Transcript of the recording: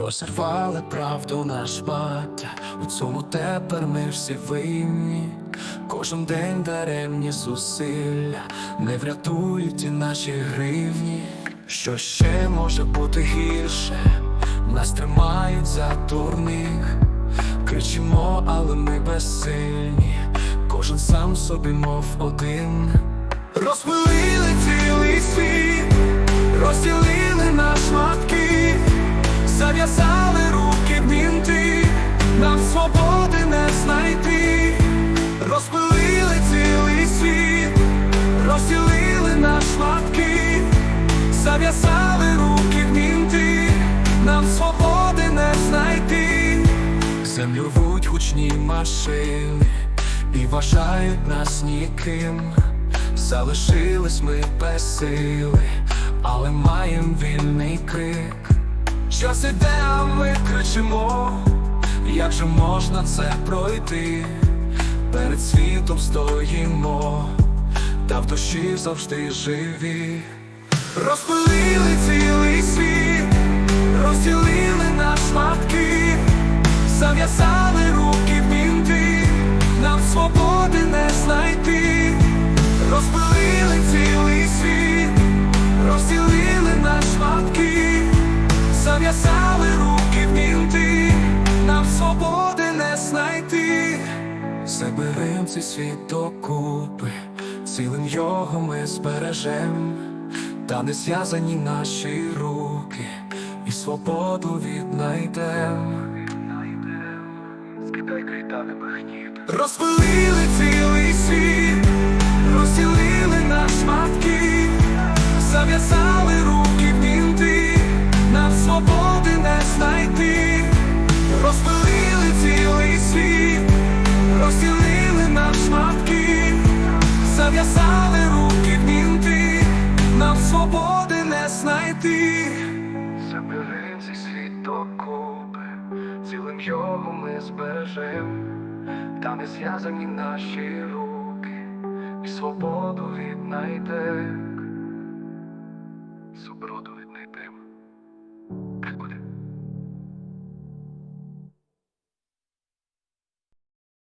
розірвали правду на шмаття У цьому тепер ми всі винні. Кожен день даремні зусилля Не врятують і наші гривні. Що ще може бути гірше? Нас тримають за дурних. Кричимо, але ми безсильні. Кожен сам собі, мов один. Розпилили цілий світ, розділили землю гучні машини і вважають нас ніким. Залишились ми без сили, але маєм вільний крик. Час іде, а ми кричимо, як же можна це пройти? Перед світом стоїмо, та в душі завжди живі. Розпилили цілий світ, розділили на шматки, зав'язали зав'язали руки в мінти, нам свободи не знайти. Заберем цей світ докупи, цілим його ми збережем, та не зв'язані наші руки, і свободу віднайдем. Скидай критами багніт. Розпилили цілий світ, розділили на шматки, зав'язали знайти. Заберем цей світ цілим його ми збережем, та не зв'язані наші руки, і свободу віднайдем.